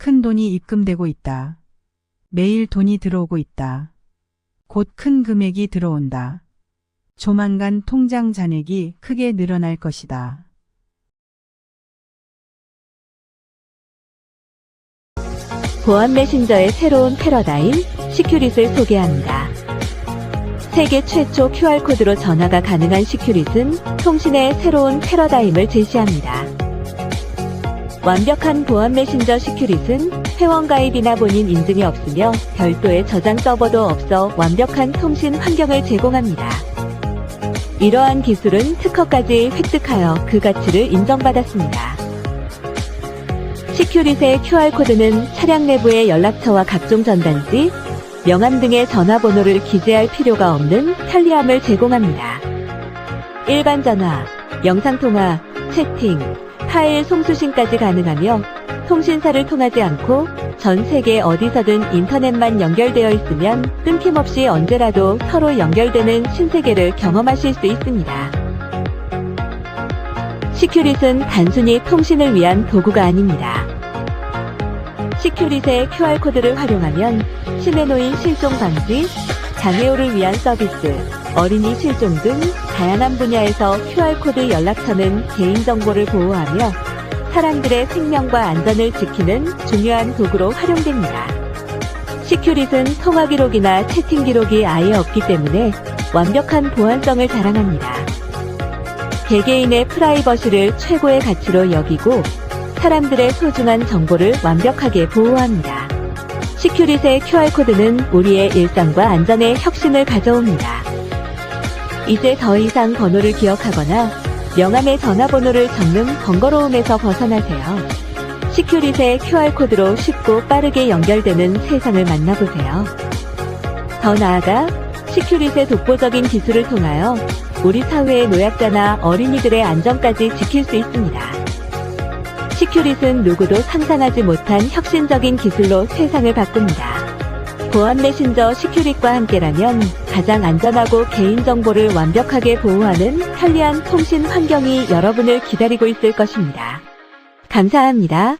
큰 돈이 입금되고 있다. 매일 돈이 들어오고 있다. 곧 큰 금액이 들어온다. 조만간 통장 잔액이 크게 늘어날 것이다. 보안 메신저의 새로운 패러다임, 시큐릿을 소개합니다. 세계 최초 QR코드로 전화가 가능한 시큐릿은 통신의 새로운 패러다임을 제시합니다. 완벽한 보안 메신저 시큐릿은 회원 가입이나 본인 인증이 없으며 별도의 저장 서버도 없어 완벽한 통신 환경을 제공합니다. 이러한 기술은 특허까지 획득하여 그 가치를 인정받았습니다. 시큐릿의 QR코드는 차량 내부의 연락처와 각종 전단지, 명함 등의 전화번호를 기재할 필요가 없는 편리함을 제공합니다. 일반 전화, 영상통화, 채팅, 파일 송수신까지 가능하며 통신사를 통하지 않고 전 세계 어디서든 인터넷만 연결되어 있으면 끊김없이 언제라도 서로 연결되는 신세계를 경험하실 수 있습니다. 시큐릿은 단순히 통신을 위한 도구가 아닙니다. 시큐릿의 QR코드를 활용하면 심해 노인 실종 방지, 장애우를 위한 서비스, 어린이 실종 등 다양한 분야에서 QR코드 연락처는 개인정보를 보호하며 사람들의 생명과 안전을 지키는 중요한 도구로 활용됩니다. 시큐릿은 통화 기록이나 채팅 기록이 아예 없기 때문에 완벽한 보안성을 자랑합니다. 개개인의 프라이버시를 최고의 가치로 여기고 사람들의 소중한 정보를 완벽하게 보호합니다. 시큐릿의 QR코드는 우리의 일상과 안전에 혁신을 가져옵니다. 이제 더 이상 번호를 기억하거나 명함의 전화번호를 적는 번거로움에서 벗어나세요. 시큐릿의 QR코드로 쉽고 빠르게 연결되는 세상을 만나보세요. 더 나아가 시큐릿의 독보적인 기술을 통하여 우리 사회의 노약자나 어린이들의 안전까지 지킬 수 있습니다. 시큐릿은 누구도 상상하지 못한 혁신적인 기술로 세상을 바꿉니다. 보안 메신저 시큐릿과 함께라면 가장 안전하고 개인정보를 완벽하게 보호하는 편리한 통신 환경이 여러분을 기다리고 있을 것입니다. 감사합니다.